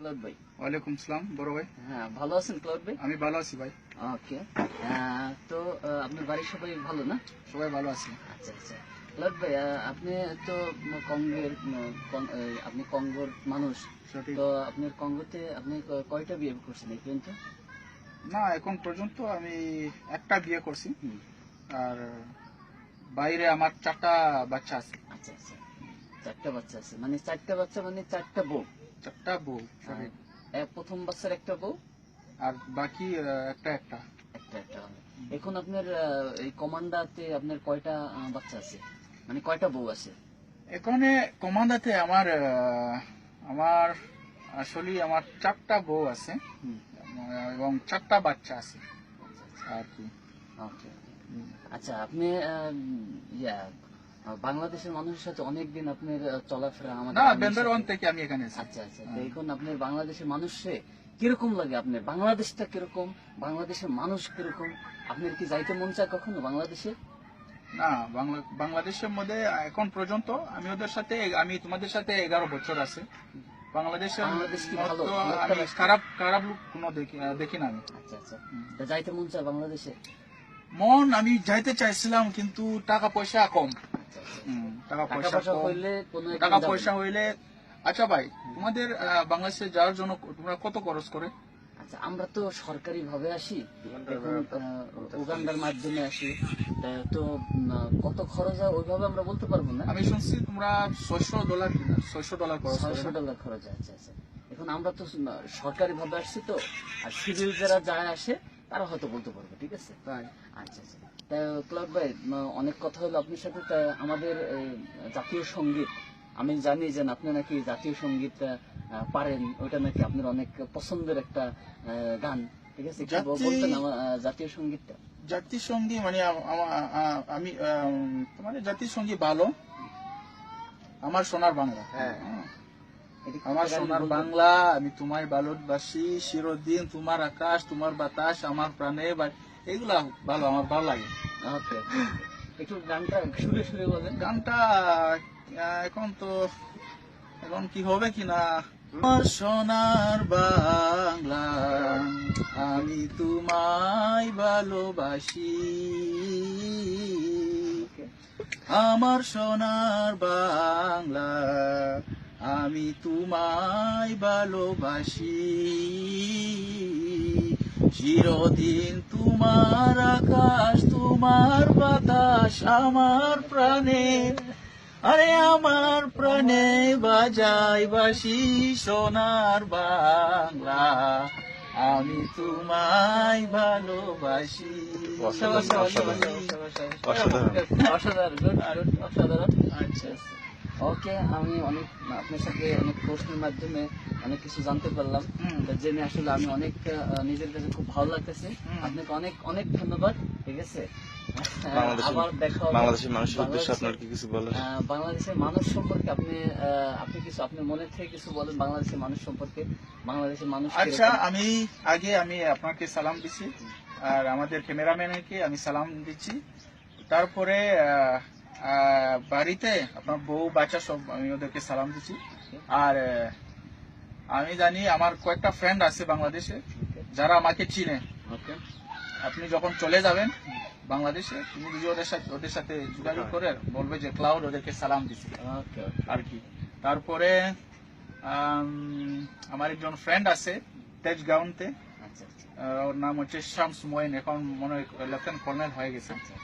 Cloud ভাই। ওয়ালাইকুম সালাম বড় ভাই। হ্যাঁ ভালো আছেন ক্লাউড ভাই? আমি ভালো আছি ভাই। ওকে। তো আপনার বাড়ির সবাই ভালো না? সবাই ভালো আছি। আচ্ছা আচ্ছা। ক্লাউড ভাই আপনি তো কঙ্গোর আপনি মানুষ। তো আপনার কঙ্গোতে আপনি কয়টা বিয়ে করছেন এই পর্যন্ত? না এখন পর্যন্ত আমি একটা বিয়ে করছি। আর বাইরে আমার চারটা বাচ্চা আছে। আচ্ছা আচ্ছা। চারটা বাচ্চা আছে। মানে চারটা বাচ্চা মানে চারটা বউ? চারটা বউ প্রথম বাচ্চার একটা বউ? আর বাকি একটা একটা। একটা একটা এখন আপনার এই কমান্ডাতে আপনার কয়টা বাচ্চা আছে? মানে কয়টা বউ আছে? এখানে কমান্ডাতে আমার আমার আসলে আমার চারটা বউ আছে। এবং চারটা বাচ্চা আছে। আর কি। ওকে। আচ্ছা আপনি ইয়া বাংলাদেশের মানুষের সাথে অনেকদিন আপনার চলাফেরা আমাদের না বাংলাদেশের ওয়ান থেকে আমি এখানে আচ্ছা আচ্ছা। এখন আপনার বাংলাদেশের মানুষে কীরকম লাগে আপনার? বাংলাদেশটা কীরকম? বাংলাদেশের মানুষ কীরকম? আপনার কি যাইতে মন চায় কখনো বাংলাদেশে? না বাংলাদেশের মধ্যে এখন পর্যন্ত আমি ওদের সাথে আমি তোমাদের সাথে এগারো বছর আছে। বাংলাদেশ আমি খারাপ খারাপ লোক কোনো দেখি না আমি। আচ্ছা আচ্ছা। যাইতে মন চায় বাংলাদেশে? মন আমি যাইতে চাইছিলাম কিন্তু টাকা পয়সা কম। টাকা টাকা পয়সা হইলে টাকা পয়সা হইলে আচ্ছা ভাই তোমাদের বাংলাদেশে যাওয়ার জন্য তোমরা কত খরচ করে? আচ্ছা আমরা তো সরকারি ভাবে আসি উগান্ডার মাধ্যমে আসি। তো কত খরচ হয় ওইভাবে আমরা বলতে পারব না। আমি শুনছি তোমরা ছয়শো ডলার ছয়শো ডলার খরচ ছয়শো ডলার খরচ হয়, আচ্ছা আচ্ছা। এখন আমরা তো সরকারি ভাবে আসছি তো আর সিভিল যারা যায় আসে তারা হয়তো বলতে পারবে ঠিক আছে? আচ্ছা আচ্ছা। তা ক্লাব ভাই অনেক কথা হলো আপনার সাথে। তা আমাদের জাতীয় সংগীত আমি জানি যে আপনি নাকি জাতীয় সংগীত পারেন ওটা নাকি আপনার অনেক পছন্দের একটা গান ঠিক আছে? জাতীয়- বলতেন আমার জাতীয় সঙ্গীতটা। জাতির সঙ্গী মানে আম- তোমার জাতির সঙ্গী ভালো। আমার সোনার বাংলা। হ্যাঁ। কি আমার সোনার বাংলা আমি তোমায় ভালোবাসি চিরদিন তোমার আকাশ তোমার বাতাস আমার প্রাণে এগুলা ভালো আমার ভালো লাগে। একটু গানটা সুরে সুরে বলেন। গানটা এখন তো এখন কি হবে কিনা আমার সোনার বাংলা আমি তোমায় ভালোবাসি। আমার সোনার বাংলা আমি তোমায় ভালোবাসি। চিরদিন তোমার আকাশ তোমার বাতাস আমার প্রাণে। আরে আমার প্রাণে বাজাই বাসি সোনার বাংলা। আমি তোমায় ভালোবাসি। অসাধারণ, অসাধারণ, অসাধারণ। আচ্ছা। ওকে আমি অনেক আপনার সাথে অনেক প্রশ্নের মাধ্যমে অনেক কিছু জানতে পারলাম। জেনে আসলে আমি অনেক আহ, নিজের কাছে খুব ভালো লাগতেছে। আপনাকে অনেক অনেক ধন্যবাদ ঠিক আছে? বাংলাদেশের- আবার দেখা হবে। বাংলাদেশের মানুষের উদ্দেশ্যে আপনার কি কিছু বলার? বাংলাদেশের মানুষ সম্পর্কে আপনি আহ, আপনি কিছু আপনার মনে থেকে কিছু বলেন বাংলাদেশের মানুষ সম্পর্কে? বাংলাদেশের মানুষ আচ্ছা আমি আগে আমি আপনাকে সালাম দিচ্ছি আর আমাদের ক্যামেরাম্যানকে আমি সালাম দিচ্ছি। তারপরে আহ, বাড়িতে আপনার বউ বাচ্চা সব আমি ওদেরকে সালাম দিচ্ছি। আর আমি জানি আমার কয়েকটা ফ্রেন্ড আছে বাংলাদেশে যারা আমাকে চিনে। আপনি যখন চলে যাবেন বাংলাদেশে তুমি যদি ওদের সাথে ওদের সাথে যোগাযোগ করে বলবে যে ক্লাউড ওদেরকে সালাম দিচ্ছি। আর কি। তারপরে আমার একজন ফ্রেন্ড আছে তেজগাঁওতে। আচ্ছা আচ্ছা। ওর নাম হচ্ছে শামস মোয়েন এখন মনে হয় লেফটেন্ট কর্নেল হয়ে গেছে। আচ্ছা।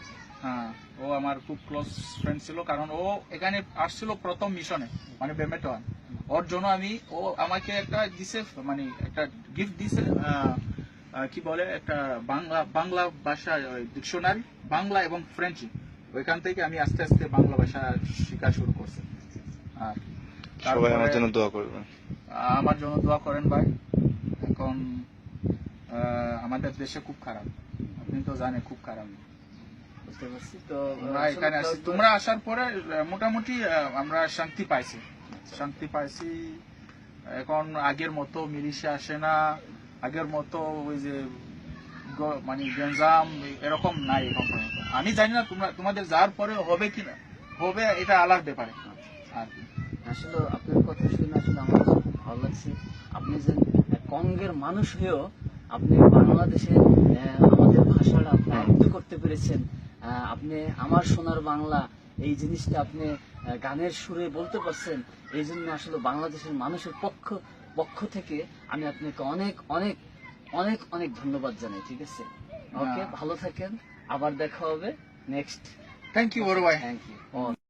হ্যাঁ ও আমার খুব ক্লোজ ফ্রেন্ড ছিল কারণ ও এখানে আসছিল প্রথম মিশনে মানে বেমেটন ওর জন্য আমি ও আমাকে একটা দিছে মানে একটা গিফট দিছে কি বলে একটা বাংলা বাংলা ভাষা ডিকশনারি বাংলা এবং ফ্রেঞ্চি ওইখান থেকে আমি আস্তে আস্তে বাংলা ভাষা শেখা শুরু করছি। আর সবাই আমার জন্য দোয়া করবেন। আমার জন্য দোয়া করেন ভাই। এখন আমাদের দেশে খুব খারাপ। আপনি তো জানেন খুব খারাপ। বুঝতে পারছি। তো আমরা এখানে ক্লাউড- তোমরা আসার পরে মোটামুটি আমরা শান্তি পাইছি। শান্তি পাইছি। এখন আগের মতো মিলিশে আসে না। আগের মতো ওই যে মানে গেঞ্জাম এরকম নাই এখন পর্যন্ত। আমি জানি না তোমরা তোমাদের যাওয়ার পরে হবে কিনা হবে এটা আলাদা ব্যাপারে। আর কি। আসলে আপনার কথা শুনে আসলে আমার খুব ভালো লাগছে। আপনি যে কঙ্গের মানুষ হয়েও আপনি বাংলাদেশে আহ, আমাদের ভাষাটা আপনি আয়ত্ত করতে পেরেছেন। আপনি আমার সোনার বাংলা এই জিনিসটা আপনি গানের সুরে বলতে পারছেন এই জন্য আসলে বাংলাদেশের মানুষের পক্ষ পক্ষ থেকে আমি আপনাকে অনেক অনেক অনেক অনেক ধন্যবাদ জানাই ঠিক আছে? ওকে হ্যাঁ। ভালো থাকেন আবার দেখা হবে নেক্সট থ্যাংক ইউ বড় ভাই। Thank you